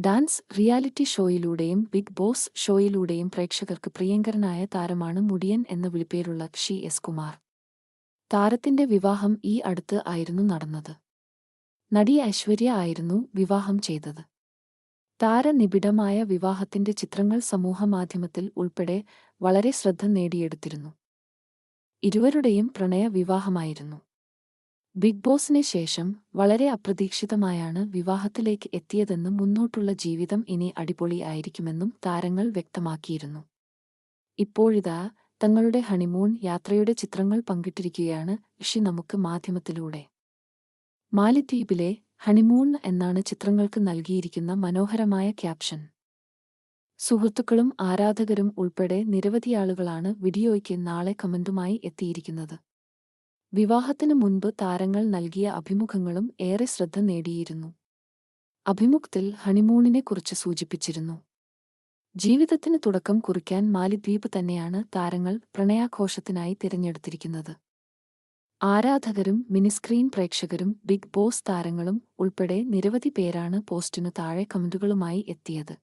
Dance reality ഷോയിലൂടെയും big Boss ഷോയിലൂടെയും പ്രേക്ഷകർക്ക് പ്രിയങ്കരനായ താരമാണ് മുടിയൻ എന്ന വിളിപ്പേരുള്ള ഷി എസ് കുമാർ. താരത്തിന്റെ വിവാഹം ഈ അടുത്ത് ആയിരുന്നു നടന്നത്. നടി ഐശ്വര്യ ആയിരുന്നു വിവാഹം ചെയ്തത്. താരനിബിഡമായ വിവാഹത്തിന്റെ ചിത്രങ്ങൾ സമൂഹമാധ്യമത്തിൽ ഉൾപ്പെടെ വളരെ ശ്രദ്ധ നേടിയെടുത്തിരുന്നു. ഇരുവരുടെയും പ്രണയ വിവാഹമായിരുന്നു. ബിഗ് ബോസിന് ശേഷം വളരെ അപ്രതീക്ഷിതമായാണ് വിവാഹത്തിലേക്ക് എത്തിയതെന്നും മുന്നോട്ടുള്ള ജീവിതം ഇനി അടിപൊളി ആയിരിക്കുമെന്നും താരങ്ങൾ വ്യക്തമാക്കിയിരുന്നു. ഇപ്പോഴിതാ തങ്ങളുടെ ഹണിമൂൺ യാത്രയുടെ ചിത്രങ്ങൾ പങ്കിട്ടിരിക്കുകയാണ് ഋഷി നമുക്ക് മാധ്യമത്തിലൂടെ. മാലിദ്വീപിലെ ഹണിമൂൺ എന്നാണ് ചിത്രങ്ങൾക്ക് നൽകിയിരിക്കുന്ന മനോഹരമായ ക്യാപ്ഷൻ. സുഹൃത്തുക്കളും ആരാധകരും ഉൾപ്പെടെ നിരവധിയാളുകളാണ് വീഡിയോയ്ക്ക് നാളെ കമന്റുമായി എത്തിയിരിക്കുന്നത്. വിവാഹത്തിനു മുൻപ് താരങ്ങൾ നൽകിയ അഭിമുഖങ്ങളും ഏറെ ശ്രദ്ധ നേടിയിരുന്നു. അഭിമുഖത്തിൽ ഹണിമൂണിനെക്കുറിച്ച് സൂചിപ്പിച്ചിരുന്നു. ജീവിതത്തിന് തുടക്കം കുറിക്കാൻ മാലിദ്വീപ് തന്നെയാണ് താരങ്ങൾ പ്രണയാഘോഷത്തിനായി തിരഞ്ഞെടുത്തിരിക്കുന്നത്. ആരാധകരും മിനിസ്ക്രീൻ പ്രേക്ഷകരും ബിഗ് ബോസ് താരങ്ങളും ഉൾപ്പെടെ നിരവധി പേരാണ് പോസ്റ്റിനു താഴെ കമന്റുകളുമായി എത്തിയത്.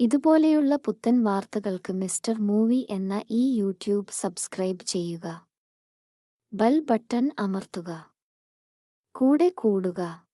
ഇതുപോലെയുള്ള പുത്തൻ വാർത്തകൾക്ക് മിസ്റ്റർ മൂവി എന്ന ഈ യൂട്യൂബ് സബ്സ്ക്രൈബ് ചെയ്യുക. ബെൽ ബട്ടൺ അമർത്തുക. കൂടെ കൂടുക.